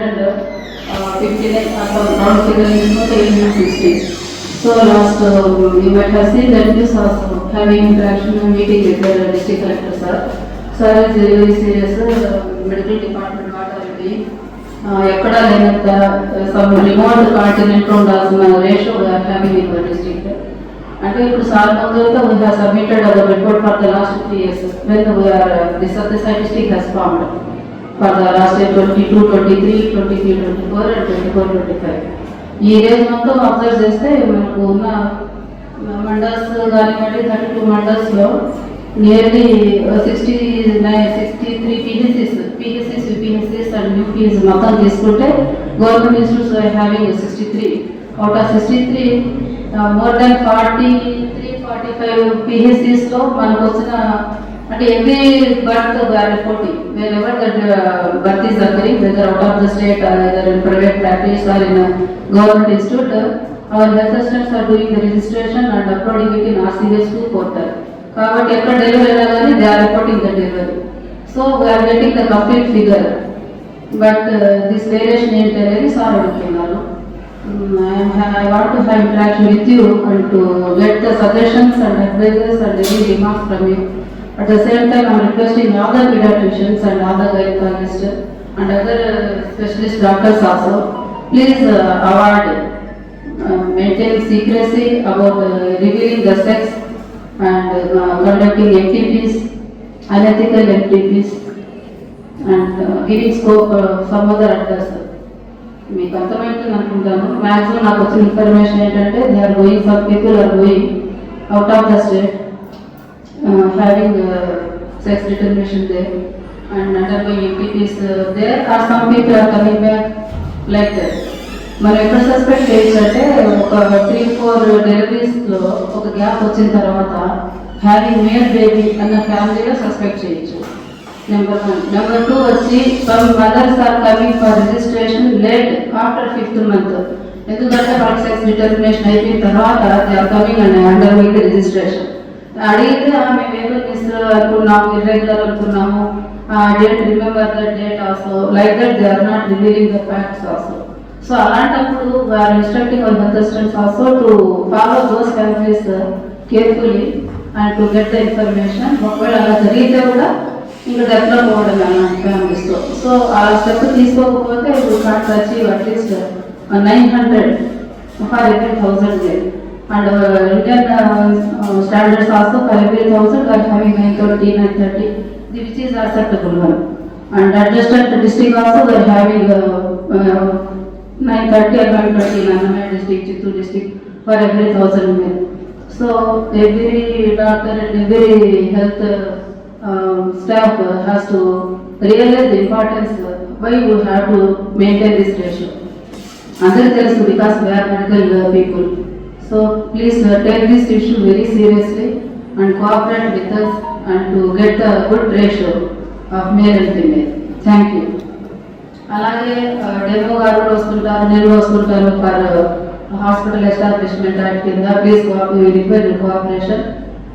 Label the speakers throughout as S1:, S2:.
S1: Audio
S2: uh, 59 uh, figure is not 1860. So last, uh, you might have seen that news also having interaction and meeting with the district collector sir. Sir is really serious, uh, medical department what are doing. ఎక్కడ లేనంత some remote continent ఉండాల్సిన ratio having in the district అంటే ఇప్పుడు sir ముందుగా we have submitted our report for the last three years when we are of the district has formed for the last year twenty two twenty three twenty three twenty four and twenty four twenty five ఈ range మొత్తం observe చేస్తే మనకు ఉన్న మండల్స్ కానివ్వండి thirty two మండల్స్లో nearly sixty nine sixty three PHCs PHCs UPHCs and UPS మొత్తం తీసుకుంటే government institutes having sixty three out of sixty three more than forty three forty five పిహెసిస్లో మనకు వచ్చిన అంటే every birth where reporting wherever that birth is occurring whether out of the state whether in private practice or in government institute our health assistants are doing the registration and uploading it in RCS to portal కాబట్టి ఎక్కడ delivery అయినా కానీ they are reporting the delivery so we are getting the complete figure but this variation ఏంటి అనేది sir అడుగుతున్నాను I want to have interaction with you and to get the suggestions and advises and any remarks from you At the same time, I'm requesting all the pediatricians and all the gynecologists and other specialist doctors also, please uh, avoid uh, maintain secrecy about uh, revealing the sex and uh, conducting activities, unethical activities and uh, giving scope uh, some other others. మీకు అర్థమైంటుంది అనుకుంటాను maximum నాకు వచ్చిన information ఏంటంటే they are going for people are going out of the state Uh, having uh, sex determination they and undergoing going uh, they or some people are coming back like that. మనం ఎక్కడ suspect చేయొచ్చు అంటే ఒక three four డెలివరీస్లో ఒక gap వచ్చిన తర్వాత having male baby అన్న ఫ్యామిలీలో సస్పెక్ట్ చేయొచ్చు. నెంబర్ వన్ నెంబర్ టూ వచ్చి some mothers are coming for registration late after fifth month ఎందుకంటే వాళ్ళకి సెక్స్ డిటర్మినేషన్ అయిపోయిన తర్వాత they are coming and under with registration అడిగితే "ఆ, మేము ఏదో మిస్ అనుకున్నాము. ఇర్రెగ్యులర్ అనుకున్నాము date remember the date also like that they are not revealing the facts also so అలాంటప్పుడు వారు instructing our health assistants also to follow those families carefully and to get the information ఒకవేళ అలా జరిగితే కూడా ఇంకా దగ్గర పోవడం అలాంటి ఫ్యామిలీస్తో సో ఆ స్టెప్ తీసుకోకపోతే ఇప్పుడు cards achieve at least nine hundred for every thousand and uh, written uh, uh, standards also 5,000 by having 913 and 30, which is acceptable one. And adjusted district also they are having uh, 930 and I Nanamaya district, Chittur district for every thousand men. So every doctor and every health uh, um, staff has to realize the importance why you have to maintain this ratio. Other tells because we are medical people. People so please take this issue very seriously and cooperate with us and to get the good ratio of male and female thank you అలాగే demo గారు కూడా వస్తుంటారు నేను వస్తుంటారు for hospital establishment act కింద. Please require cooperation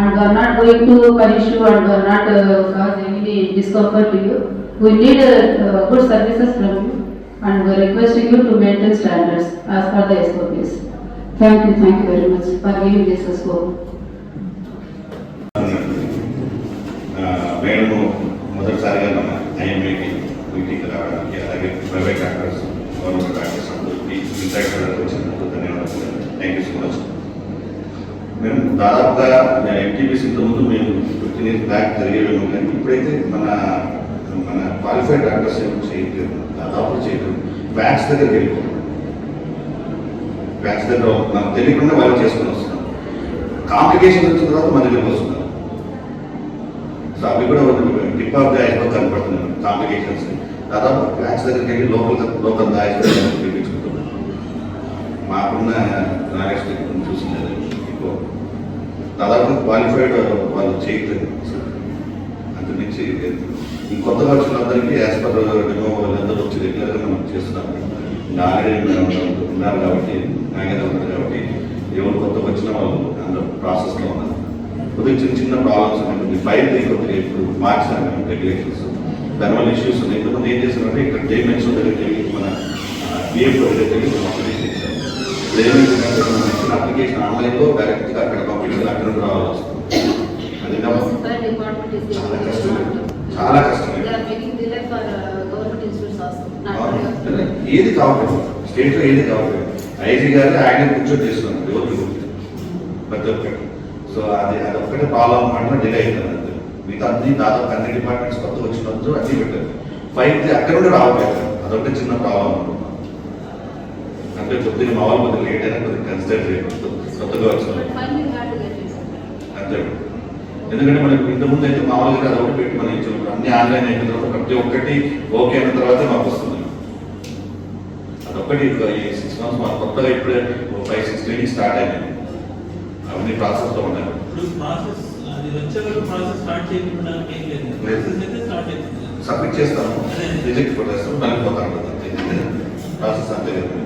S2: and are not going to punish you and are not cause any discomfort you we need good services from you and we are requesting you to maintain standards as per the SOPs. Thank you, thank you very much. For giving this scope.
S3: మొదటిసారిగా మన ఐఎంఏకి రావడానికి అలాగే private doctors government doctors అందరికీ interact వచ్చినందుకు ధన్యవాదాలు. Thank you so much మేము దాదాపుగా ఎంటీబీస్ ఇంతకుముందు మేము ఫిఫ్టీన్ ఇయర్స్ బ్యాక్ జరిగేవేమో కానీ ఇప్పుడైతే మన మన క్వాలిఫైడ్ డాక్టర్స్ ఏమో చేయట్లేదు. దాదాపు చేయట్లేదు. బ్యాక్స్ దగ్గరికి వెళ్ళిపోతాం బ్యాచిలర్లో దగ్గర మనకు తెలియకుండా వాళ్ళు చేసుకుని వస్తున్నాం కాంప్లికేషన్ వచ్చిన తర్వాత మన దగ్గరికి వస్తున్నారు. సో అవి కూడా టిప్ ఆఫ్ ద ఐస్బర్గ్ కనపడుతున్నాయి. కాంప్లికేషన్స్ దాదాపు బ్యాచ్ దగ్గరికి వెళ్ళి లోపల లోపల ద ఐస్బర్గ్ చూపించుకుంటున్నాం. మాకున్న నాలెడ్జ్ చూసింది. ఇప్పుడు ఎక్కువ దాదాపు క్వాలిఫైడ్ వాళ్ళు చేయట్లేదు. అంత మించి ఈ కొత్త వచ్చినందరికీ యాజ్ పర్ డెమో వాళ్ళందరూ వచ్చి రెగ్యులర్గా మనం చేస్తున్నాం. ఆల్రెడీ ఉన్నారు కాబట్టి నాగేంద్ర కాబట్టి ఎవరు కొత్త వచ్చిన వాళ్ళు అందరూ ప్రాసెస్లో ఉన్నారు. కొద్దిగా చిన్న చిన్న ప్రాబ్లమ్స్ ఉంటుంది ఫైల్ కొద్దిగా ఇప్పుడు మేము రెగ్యులేషన్స్ దానివల్ల ఇష్యూస్ ఉన్నాయి. ఇంతకుముందు ఏం చేశారంటే ఇక్కడ జేఎంఎక్స్ దగ్గరికి మన బిఎఫ్ దగ్గరికి ఇచ్చిన అప్లికేషన్ ఆన్లైన్లో డైరెక్ట్గా అక్కడ పంపించాలి అక్కడ నుండి రావాలి వస్తుంది. అది చాలా కష్టం.
S2: uh,
S3: ఏది కావట్లేదు. స్టేట్లో ఏది కావట్లేదు. ఐజీ గారు ఆయన కూర్చొని చేస్తున్నారు ఎవరికి కూర్చొని ప్రతి ఒక్కటి. సో అది అది ఒక్కటే ఫాలో అవ్వడం డిలే అవుతుంది అంతే. మిగతా అన్ని దాదాపు అన్ని డిపార్ట్మెంట్స్ కొత్త వచ్చినందుకు అన్ని పెట్టారు. ఫైవ్ అక్కడ కూడా రావట్లేదు. అదొకటి చిన్న ప్రాబ్లం అనుకున్నాను అంటే కొద్దిగా మామూలు కొద్దిగా లేట్ అయినా కొద్దిగా కన్సిడర్ చేయకూడదు కొత్తగా వచ్చిన అంతే. ఎందుకంటే మనకి ఇంతకుముందు అయితే మామూలుగా అది పెట్టి మనం ఇచ్చిన అన్ని ఆన్లైన్ అయిన తర్వాత ప్రతి ఒక్కటి ఓకే అయిన తర్వాత మాకు ఈ సిక్స్ మంత్స్ మాకు కొత్తగా ఇప్పుడే ఫైవ్ సిక్స్ క్లినిక్ స్టార్ట్ అయినాయి. అవన్నీ ప్రాసెస్లో ఉన్నాయి సబ్మిట్ చేస్తాము. రిజెక్ట్ కొట్టేస్తాము. మళ్ళీ పోతా ఉంటుంది అంతే ప్రాసెస్ అంతే కదా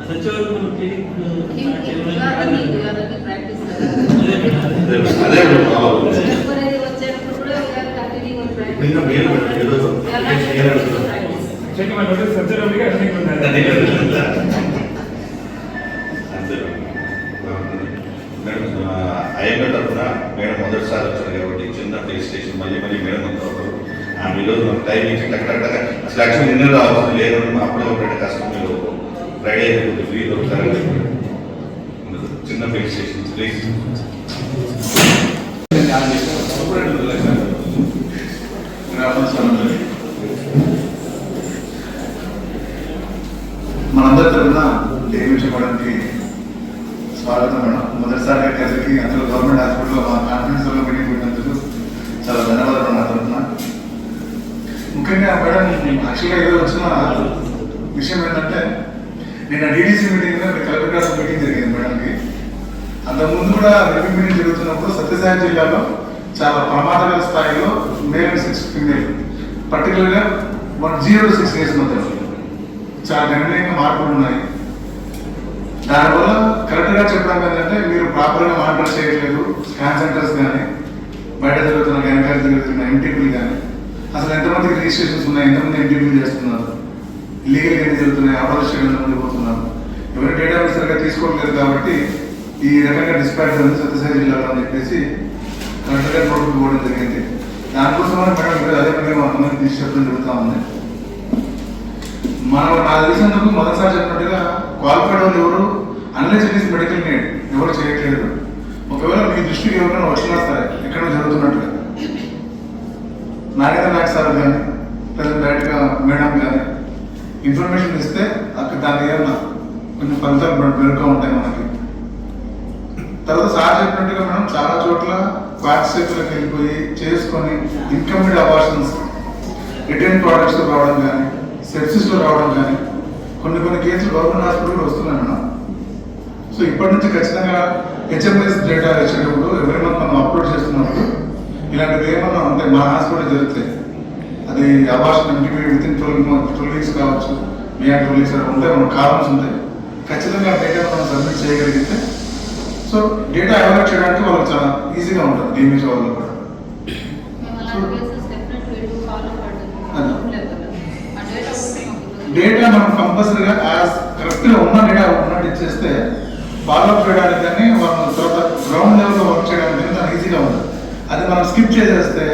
S1: అది వచ్చే వరకు మనం clinic
S2: Keep-
S1: start
S2: keep- you are running, you are
S1: చేయడానికి
S2: running practice.
S1: అదే మేడం,
S3: అదే
S1: అదే.
S3: అదే ఇప్పుడు ప్రాబ్లం
S2: Temporary వచ్చేటప్పుడు కూడా we are continuing with practice.
S3: ఇంకా మేలు పెట్టు, ఏదో ఒక-
S2: We are not
S3: ఏదో
S2: doing
S3: ఒక-
S2: practice.
S4: చెక్ మన నోటీస్ సబ్జెక్ట్ ఉంది రన్నింగ్
S3: అదే
S4: ఉంది
S3: కదా. అంతే మేడం ఐఎంఏ తరఫున మేడం మొదటిసారి వచ్చారు కాబట్టి చిన్న రిజిస్ట్రేషన్ మళ్ళీ మళ్ళీ మేడం అంతా ఒకరు ఆమె ఈరోజు మనకు టైం ఇచ్చి టక్ టక్ టక్ అసలు యాక్చువల్ నిన్న రావాల్సింది లేదు అప్పుడే ఒకటి కష్టం మీరు ఫ్రైడే ఫ్రీ దొరుకుతారని. చిన్న రిజిస్ట్రేషన్ ప్లీజ్
S5: మనందరి తరఫున నియమించబడానికి స్వాగతం మేడం. మొదటిసారిగా కలిసి అందులో గవర్నమెంట్ హాస్పిటల్లో మా కాన్ఫరెన్స్లో మీటింగ్ పెట్టినందుకు చాలా ధన్యవాదాలు నా తరఫున ముఖ్యంగా మేడం యాక్చువల్గా ఏదో వచ్చిన విషయం ఏంటంటే నిన్న డీడీసీ మీటింగ్లో కలెక్టర్ గారి మీటింగ్ జరిగింది మేడంకి. అంతకుముందు కూడా రివ్యూ మీటింగ్ జరుగుతున్నప్పుడు సత్యసాయి జిల్లాలో చాలా ప్రమాదకర స్థాయిలో మేల్ సిక్స్ ఫిమేల్ పర్టికులర్గా వన్ జీరో సిక్స్ ఇయర్స్ మధ్యలో చాలా గణనీయంగా మార్పులు ఉన్నాయి. దానివల్ల కరెక్ట్గా చెప్పడం ఏంటంటే మీరు ప్రాపర్గా మానిటర్ చేయట్లేదు. స్కాన్ సెంటర్స్ కానీ బయట జరుగుతున్న గైనకాల జరుగుతున్న ఎంటీపీలు కానీ అసలు ఎంతమందికి రిజిస్ట్రేషన్స్ ఉన్నాయి? ఎంతమంది ఎంటీపీలు చేస్తున్నారు? లీగల్ ఎన్ని జరుగుతున్నాయి? ఆపరేషన్ ఎంతమంది పోతున్నారు? ఎవరి డేటాబేస్ సరిగ్గా తీసుకోవట్లేదు కాబట్టి ఈ రకంగా డిస్పాచ్ ఉంది. సత్యసాయి జిల్లాలో అని చెప్పేసి కరెక్ట్గా నోటుకు పోవడం జరిగింది. దానికోసమని మేడం అదే పనిగా మా తీసుకెళ్ళడం జరుగుతూ ఉంది. మనం నాకు తెలిసినందుకు మొదటిసారి చెప్పినట్టుగా క్వాలిఫైడ్ వాళ్ళు ఎవరు? Unless it is medical need ఎవరు చేయట్లేదు. ఒకవేళ మీ దృష్టికి ఎవరైనా వచ్చినా సరే ఎక్కడ జరుగుతున్నట్టుగా. నాగేంద్ర నాయక్ సార్ కానీ లేదా డైరెక్ట్గా మేడం కానీ ఇన్ఫర్మేషన్ ఇస్తే అక్కడ దాని ఏమన్నా కొంచెం ఫలితాలు మెరుగ్గా ఉంటాయి మనకి. తర్వాత సార్ చెప్పినట్టుగా మనం చాలా చోట్ల వాట్సాప్లకు వెళ్ళిపోయి చేసుకొని ఇన్కమ్ప్లీట్ అబార్షన్స్ రిటర్న్ ప్రోడక్ట్స్ రావడం కానీ సెప్సిస్లో రావడం కానీ కొన్ని కొన్ని కేసులు గవర్నమెంట్ హాస్పిటల్లో వస్తున్నాయి మేడం. సో ఇప్పటి నుంచి ఖచ్చితంగా హెచ్ఎంఎస్ డేటా వచ్చేటప్పుడు ఎవరి మంత్ మనం అప్లోడ్ చేస్తున్నప్పుడు ఇలాంటివి ఏమన్నా ఉంటాయి మా హాస్పిటల్ జరుగుతాయి అది abortion MP with in twelve twelve weeks కావచ్చు బియాండ్ ట్వెల్వ్ వీక్స్ ఉంటాయి మన కాలమ్స్ ఉంటాయి. ఖచ్చితంగా డేటా మనం సబ్మిట్ చేయగలిగితే సో డేటా అవైలబుల్ చేయడానికి వాళ్ళకి చాలా ఈజీగా ఉంటుంది నియమించే వాళ్ళు కూడా.
S2: మాకు
S5: మనం కంపల్సరీగా యాజ్ కరెక్ట్గా ఉన్నా లేదా ఉన్నట్టు ఇచ్చేస్తే ఫాలోఅప్ చేయడానికి కానీ వాళ్ళ తర్వాత గ్రౌండ్ లెవెల్లో వర్క్ చేయడానికి కానీ దానికి ఈజీగా ఉంది అది మనం స్కిప్ చేసేస్తే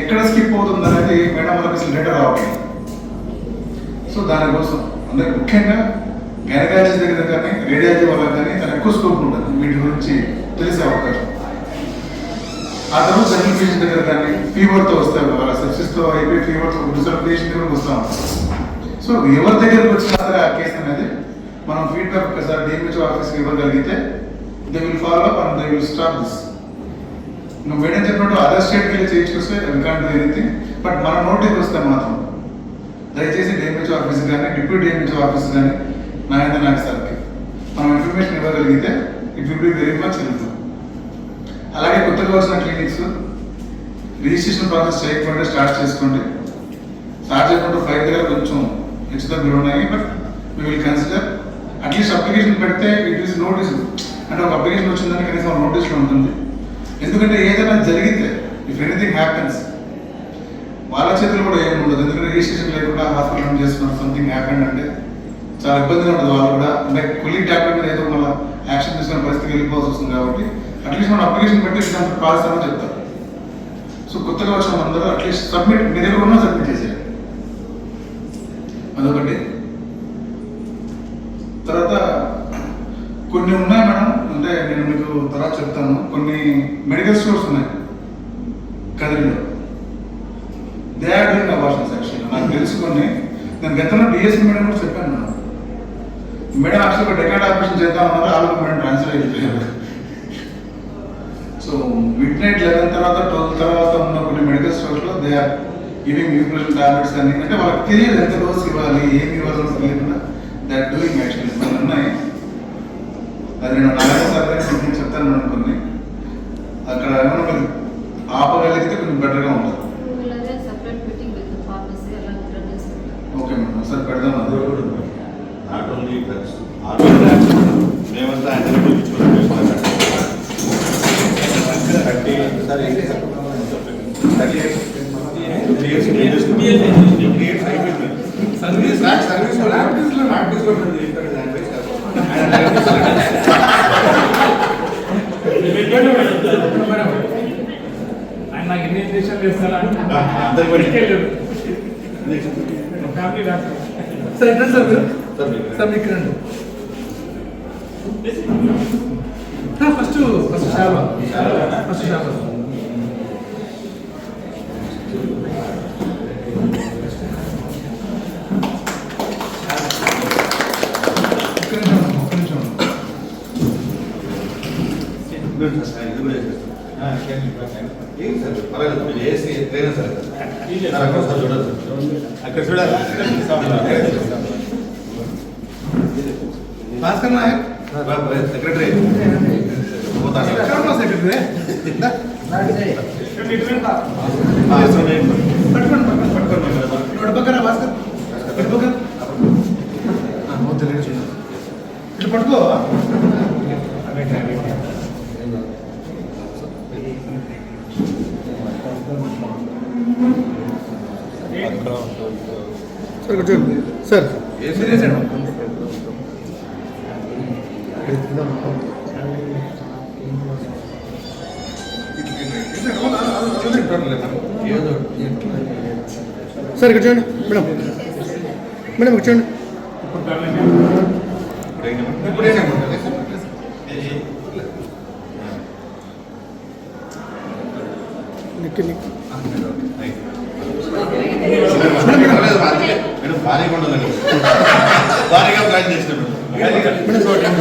S5: ఎక్కడ స్కిప్ అవుతుంది అనేది మేడం వాళ్ళకి అసలు డేటా సో దానికోసం అంటే ముఖ్యంగా గైనకాలజీ దగ్గర కానీ రేడియాలజీ వాళ్ళకి కానీ చాలా ఎక్కువ స్కోప్ ఉంటుంది. వీటి గురించి తెలిసే అవకాశం. ఆ తర్వాత జనరల్ పేషెంట్ దగ్గర కానీ ఫీవర్తో వస్తారు వాళ్ళ సెప్సిస్తో అయిపోయి ఫీవర్తో రిజర్వ్ పేషెంట్ దగ్గరకు వస్తాం సో ఎవరి దగ్గరకు వచ్చినా సరే ఆ కేసు అనేది మనం ఫీడ్బ్యాక్ ఒకసారి డిఎంహెచ్ ఆఫీస్కి ఇవ్వగలిగితే they will follow up and they will stop this నువ్వు మేడం చెప్పినట్టు అదర్ స్టేట్కి వెళ్ళి చేయించుకొస్తే వీ కాంట్ ఎనీథింగ్ బట్ మన నోటికి వస్తే మాత్రం దయచేసి డిఎంహెచ్ ఆఫీస్ కానీ డిప్యూటీ డిఎంహెచ్ ఆఫీస్ కానీ నాయన నాయక్ సార్కి మనం ఇన్ఫర్మేషన్ ఇవ్వగలిగితే it will be very much helpful అలాగే కొత్తగా వచ్చిన క్లినిక్స్ రిజిస్ట్రేషన్ ప్రాసెస్ చేయకుండా స్టార్ట్ చేసుకోండి. స్టార్ట్ చేయకుండా ఫైవ్ దగ్గర కొంచెం ఖచ్చితంగా తగ్గులు but we will consider at least application పెడితే ఇట్ ఈస్ నోటీస్ అంటే ఒక అప్లికేషన్ వచ్చిందని కనీసం ఒక నోటీస్లో ఉంటుంది. ఎందుకంటే ఏదైనా జరిగితే ఇఫ్ ఎనీథింగ్ హ్యాపెన్స్ వాళ్ళ చేతులు కూడా ఏమి ఉండదు. ఎందుకంటే రిజిస్ట్రేషన్ లేకుండా హాస్పిటల్ చేస్తున్నారు సంథింగ్ హ్యాపెండ్ అంటే చాలా ఇబ్బందిగా ఉంటుంది వాళ్ళు కూడా. అంటే కొలీగ్ డాక్టర్ మీద ఏదో మళ్ళీ యాక్షన్ తీసుకునే పరిస్థితి వెళ్ళిపోవాల్సి వస్తుంది కాబట్టి అట్లీస్ట్ మనం అప్లికేషన్ పెట్టి ఎగ్జాంపుల్ పాస్ అని చెప్తారు. సో కొత్తగా వచ్చిన అందరూ అట్లీస్ట్ సబ్మిట్ మీ దగ్గర ఉన్నా సబ్మిట్ చేసేయాలి. అదొకటి. తర్వాత కొన్ని ఉన్నాయి మేడం. అంటే నేను మీకు తర్వాత చెప్తాను. కొన్ని మెడికల్ స్టోర్స్ ఉన్నాయి. కదిరిలో. They are doing abortions actually నాకు తెలుసుకొని నేను గతంలో డిఎస్పీ మేడం కూడా చెప్పాను మేడం. మేడం యాక్చువల్గా డెకాడ్ ఆపరేషన్ చేద్దాం అన్నారు. ఆల్రెడీ మేడం ట్రాన్స్ఫర్ అయిపోయారు. సో మిడ్ నైట్ లెవెన్ తర్వాత ట్వెల్వ్ తర్వాత ఉన్న కొన్ని medical స్టోర్స్లో they are giving nutrition tablets అని అంటే వాళ్ళకి తెలియదు ఎంత డోస్ ఇవ్వాలి ఏమి ఇవ్వాలో తెలియకుండా దట్ డూయింగ్ యాక్చువల్లీ కొన్ని ఉన్నాయి. అది నేను నాలుగో సార్లు చెప్తాను
S3: అనుకున్నాను మీకు
S6: రండి first first Shaba first Shaba
S5: ఒక్క నిమిషం మేడం, ఒక్క నిమిషం మేడం.
S3: ఇది సార్, ఇది కూడా చేసేస్తాం. ఏం సార్ పర్వాలేదు మీరు ఏసీ ట్రైనర్ సార్ సార్ అక్కడ సార్ చూడదు అక్కడ చూడాలి
S6: భాస్కర్ నాయక్
S3: సెక్రటరీ
S6: ఎక్కడ మా సెక్రటరీ పట్టుకోండి పట్టుకోండి నోటి పక్కన భాస్కర్ ఇటు పక్కన ఆ, ఓ తెలియదు చూడండి. ఇటు పట్టుకో సార్. కూర్చోండి సార్ సార్ ఇక్కడ చూడండి. మేడం. మేడం ఇక్కడ చూడండి. నిక్కి
S3: Obrigado,